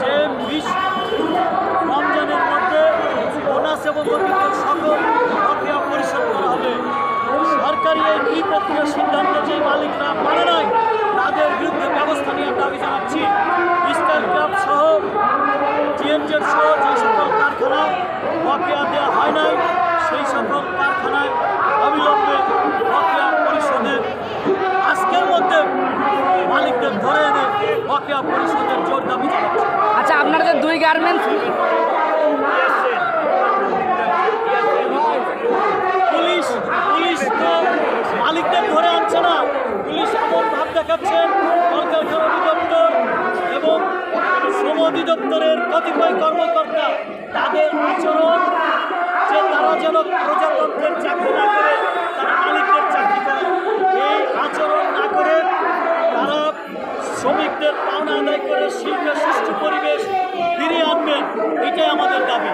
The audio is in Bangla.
যে বিশ রমজানের মধ্যে এবং অতিরিক্ত সকল প্রক্রিয়া পরিশোধ করা যে মালিকরা মানে নাই তাদের বিরুদ্ধে ব্যবস্থা নেওয়ার দাবি জানাচ্ছি স্টার ক্লাব সহ জিএমজেড সহ যে সকল কারখানায় বকেয়া দেওয়া হয় নাই, সেই সকল কারখানায় বকেয়া পরিশোধের জোর দাবি জানাচ্ছি। আচ্ছা আপনার যে দুই গার্মেন্টস পুলিশ পুলিশ তো মালিকদের ধরে আনছে না। পুলিশ এমন ভাব দেখাচ্ছেন কলকারখানা অধিদপ্তর এবং শ্রম অধিদপ্তরের কতিপয় কর্মকর্তা তাদের আচরণ যে তারা যেন প্রজাতন্ত্রের চাকরি শ্রমিকদের পাওনা আদায় করে শিল্পের সুষ্ঠু পরিবেশ ফিরিয়ে আনবেন এটাই আমাদের দাবি।